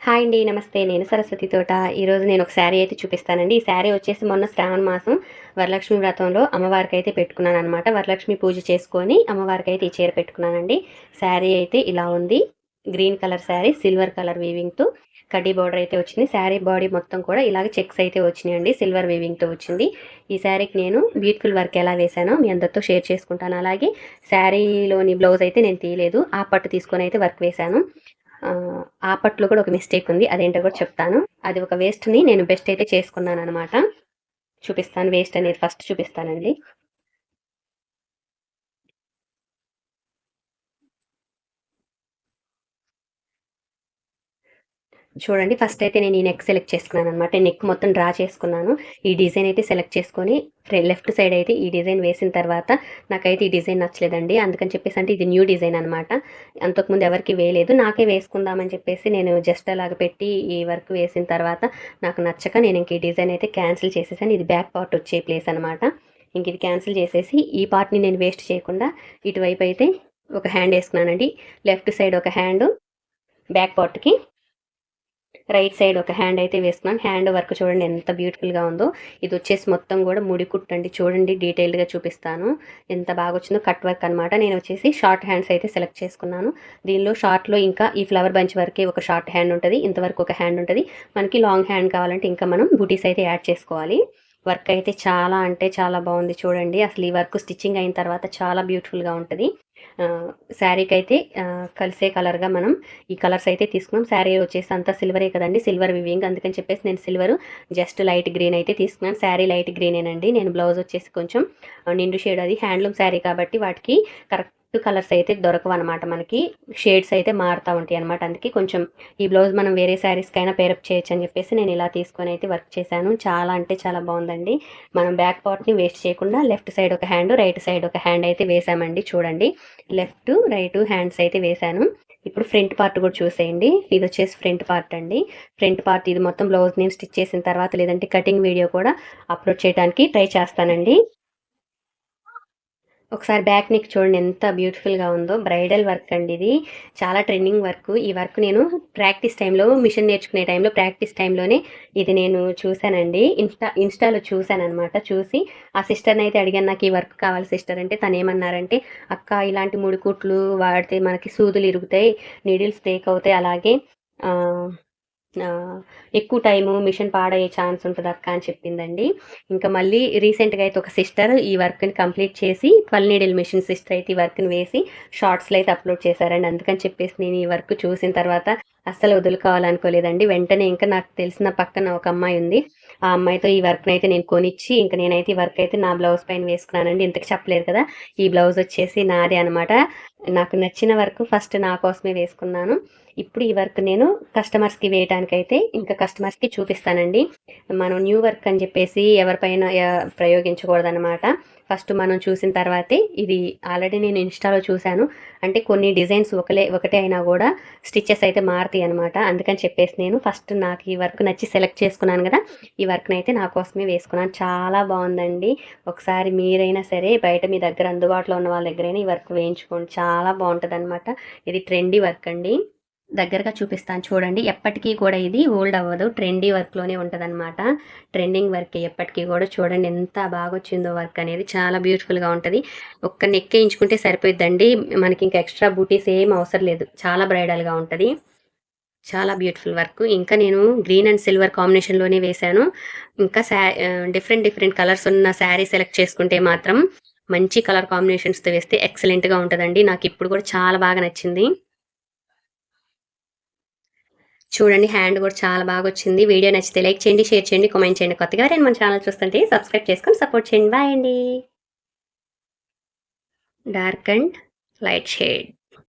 Hi అండి నమస్తే. నేను సరస్వతి తోట. ఈరోజు నేను ఒక శారీ అయితే చూపిస్తానండి. ఈ శారీ వచ్చేసి మొన్న శ్రావణ మాసం వరలక్ష్మి వ్రతంలో అమ్మవారికి అయితే పెట్టుకున్నాను అనమాట వరలక్ష్మి పూజ చేసుకొని అమ్మవారికి అయితే ఈ చీర పెట్టుకున్నానండి. శారీ అయితే ఇలా ఉంది. Green colour sari silver colour వీవింగ్తో కడ్డీ బార్డర్ అయితే వచ్చింది. శారీ బాడీ మొత్తం కూడా ఇలాగ చెక్స్ అయితే వచ్చినాయండి. సిల్వర్ వీవింగ్తో వచ్చింది. ఈ శారీకి నేను బ్యూటిఫుల్ వర్క్ ఎలా వేశానో మీ అందరితో షేర్ చేసుకుంటాను. అలాగే శారీలోని బ్లౌజ్ అయితే నేను తీయలేదు. ఆ పట్టు తీసుకొని అయితే వర్క్ వేశాను. ఆ, కూడా ఒక మిస్టేక్ ఉంది. అదేంటో కూడా చెప్తాను. అది ఒక వేస్ట్ని నేను బెస్ట్ అయితే చేసుకున్నాను అనమాట చూపిస్తాను. వేస్ట్ అనేది ఫస్ట్ చూపిస్తానండి. చూడండి ఫస్ట్ అయితే నేను ఈ నెక్ సెలెక్ట్ చేసుకున్నాను అనమాట నెక్ మొత్తం డ్రా చేసుకున్నాను. ఈ డిజైన్ అయితే సెలెక్ట్ చేసుకొని లెఫ్ట్ సైడ్ అయితే ఈ డిజైన్ వేసిన తర్వాత నాకైతే ఈ డిజైన్ నచ్చలేదండి. అందుకని చెప్పేసి అంటే ఇది న్యూ డిజైన్ అనమాట అంతకుముందు ఎవరికి వేయలేదు. నాకే వేసుకుందామని చెప్పేసి నేను జస్ట్ అలాగ పెట్టి ఈ వర్క్ వేసిన తర్వాత నాకు నచ్చక నేను ఇంక ఈ డిజైన్ అయితే క్యాన్సిల్ చేసేసాను. ఇది బ్యాక్ పార్ట్ వచ్చే ప్లేస్ అనమాట ఇంక ఇది క్యాన్సిల్ చేసేసి ఈ పార్ట్ని నేను వేస్ట్ చేయకుండా ఇటువైపు అయితే ఒక హ్యాండ్ వేసుకున్నానండి. లెఫ్ట్ సైడ్ ఒక హ్యాండ్ బ్యాక్ పార్ట్కి రైట్ సైడ్ ఒక హ్యాండ్ అయితే వేసుకున్నాను హ్యాండ్ వర్క్ చూడండి ఎంత బ్యూటిఫుల్గా ఉందో. ఇది వచ్చేసి మొత్తం కూడా ముడి కుట్టండి. చూడండి డీటెయిల్డ్గా చూపిస్తాను. ఎంత బాగా వచ్చిందో కట్ వర్క్ అనమాట నేను వచ్చేసి షార్ట్ హ్యాండ్స్ అయితే సెలెక్ట్ చేసుకున్నాను. దీనిలో షార్ట్లో ఇంకా ఈ ఫ్లవర్ బంచ్ వరకే ఒక షార్ట్ హ్యాండ్ ఉంటుంది. ఇంతవరకు ఒక హ్యాండ్ ఉంటుంది. మనకి లాంగ్ హ్యాండ్ కావాలంటే ఇంకా మనం బూటీస్ అయితే యాడ్ చేసుకోవాలి. వర్క్ అయితే చాలా అంటే చాలా బాగుంది చూడండి. అసలు ఈ వర్క్ స్టిచ్చింగ్ అయిన తర్వాత చాలా బ్యూటిఫుల్గా ఉంటుంది. శారీకి అయితే కలిసే కలర్గా మనం ఈ కలర్స్ అయితే తీసుకున్నాం. శారీ వచ్చేసి అంతా సిల్వరే కదండి. సిల్వర్ వివింగ్ అందుకని చెప్పేసి నేను సిల్వర్ జస్ట్ లైట్ గ్రీన్ అయితే తీసుకున్నాను శారీ లైట్ గ్రీనేనండి నేను బ్లౌజ్ వచ్చేసి కొంచెం నిండు షేడ్ అది. హ్యాండ్లూమ్ శారీ కాబట్టి వాటికి కరెక్ట్ కలర్స్ అయితే దొరకవు అనమాట మనకి. షేడ్స్ అయితే మారుతూ ఉంటాయి అనమాట అందుకే కొంచెం ఈ బ్లౌజ్ మనం వేరే శారీస్కైనా పేరప్ చేయొచ్చు అని చెప్పేసి నేను ఇలా తీసుకొని అయితే వర్క్ చేశాను. చాలా అంటే చాలా బాగుందండి. మనం బ్యాక్ పార్ట్ని వేస్ట్ చేయకుండా లెఫ్ట్ సైడ్ ఒక హ్యాండ్ రైట్ సైడ్ ఒక హ్యాండ్ అయితే వేసామండి. చూడండి. లెఫ్ట్ రైట్ హ్యాండ్స్ అయితే వేశాను ఇప్పుడు ఫ్రంట్ పార్ట్ కూడా చూసేయండి. ఇది వచ్చేసి ఫ్రంట్ పార్ట్ అండి. ఫ్రంట్ పార్ట్ ఇది మొత్తం బ్లౌజ్ నేను స్టిచ్ చేసిన తర్వాత లేదంటే కటింగ్ వీడియో కూడా అప్లోడ్ చేయడానికి ట్రై చేస్తానండి. ఒకసారి బ్యాక్ నెక్ చూడండి ఎంత బ్యూటిఫుల్గా ఉందో. బ్రైడల్ వర్క్ అండి ఇది. చాలా ట్రెండింగ్ వర్క్. ఈ వర్క్ నేను ప్రాక్టీస్ టైంలో మిషన్ నేర్చుకునే టైంలో ప్రాక్టీస్ టైంలోనే ఇది నేను చూశానండి. ఇన్స్టా ఇన్స్టాలో చూశాను చూసి ఆ సిస్టర్ని అయితే అడిగాను నాకు ఈ వర్క్ కావాలి సిస్టర్ అంటే తను ఏమన్నారంటే అక్క ఇలాంటి మూడు కుట్లు వాడితే మనకి సూదులు ఇరుగుతాయి నీడిల్స్ టేక్ అవుతాయి అలాగే ఎక్కువ టైము మిషన్ పాడయ్యే ఛాన్స్ ఉంటుంది అక్క అని చెప్పిందండి. ఇంకా మళ్ళీ రీసెంట్గా అయితే ఒక సిస్టర్ ఈ వర్క్ని కంప్లీట్ చేసి ట్వెల్వ్ నీడిల్ మిషన్ సిస్టర్ అయితే ఈ వర్క్ని వేసి షార్ట్స్లో అయితే అప్లోడ్ చేశారండి. అందుకని చెప్పేసి నేను ఈ వర్క్ చూసిన తర్వాత అస్సలు వదులుకోవాలనుకోలేదండి. వెంటనే ఇంకా నాకు తెలిసిన పక్కన ఒక అమ్మాయి ఉంది. ఆ అమ్మాయితో ఈ వర్క్ని అయితే నేను కొనిచ్చి ఇంకా నేనైతే ఈ వర్క్ అయితే నా బ్లౌజ్ పైన వేసుకున్నానండి. ఇంతకు చెప్పలేదు కదా ఈ బ్లౌజ్ వచ్చేసి నాదే అనమాట నాకు నచ్చిన వర్క్ ఫస్ట్ నా కోసమే వేసుకున్నాను. ఇప్పుడు ఈ వర్క్ నేను కస్టమర్స్కి వేయటానికైతే ఇంకా కస్టమర్స్కి చూపిస్తానండి. మనం న్యూ వర్క్ అని చెప్పేసి ఎవరిపైన ప్రయోగించకూడదనమాట ఫస్ట్ మనం చూసిన తర్వాతే ఇది ఆల్రెడీ నేను ఇన్స్టాలో చూశాను. అంటే కొన్ని డిజైన్స్ ఒకలే ఒకటే అయినా కూడా స్టిచ్చెస్ అయితే మారుతాయి అనమాట అందుకని చెప్పేసి నేను ఫస్ట్ నాకు ఈ వర్క్ నచ్చి సెలెక్ట్ చేసుకున్నాను కదా ఈ వర్క్ని అయితే నా కోసమే వేసుకున్నాను. చాలా బాగుందండి. ఒకసారి మీరైనా సరే బయట మీ దగ్గర అందుబాటులో ఉన్న వాళ్ళ దగ్గరైనా ఈ వర్క్ వేయించుకోండి. చాలా బాగుంటుంది ఇది ట్రెండీ వర్క్ అండి. దగ్గరగా చూపిస్తాను. చూడండి ఎప్పటికీ కూడా ఇది ఓల్డ్ అవ్వదు. ట్రెండీ వర్క్లోనే ఉంటుందన్నమాట. ట్రెండింగ్ వర్క్ ఎప్పటికీ కూడా. చూడండి ఎంత బాగా వచ్చిందో వర్క్ అనేది. చాలా బ్యూటిఫుల్గా ఉంటుంది. ఒక్క నెక్ వేయించుకుంటే సరిపోయిద్దండి. మనకి ఇంకా ఎక్స్ట్రా బూటీస్ ఏం అవసరం లేదు. చాలా బ్రైడల్గా ఉంటుంది. చాలా బ్యూటిఫుల్ వర్క్. ఇంకా నేను గ్రీన్ అండ్ సిల్వర్ కాంబినేషన్లోనే వేశాను. ఇంకా డిఫరెంట్ డిఫరెంట్ కలర్స్ ఉన్న శారీ సెలెక్ట్ చేసుకుంటే మాత్రం మంచి కలర్ కాంబినేషన్స్తో వేస్తే ఎక్సలెంట్గా ఉంటుందండి. నాకు ఇప్పుడు కూడా చాలా బాగా నచ్చింది. చూడండి హ్యాండ్ కూడా చాలా బాగా వచ్చింది వీడియో నచ్చితే లైక్ చేయండి షేర్ చేయండి కామెంట్ చేయండి కొత్తగా నేను మన ఛానల్ చూస్తుంటే సబ్స్క్రైబ్ చేసుకొని సపోర్ట్ చేయండి. బాయ్ అండి. Dark and light shade.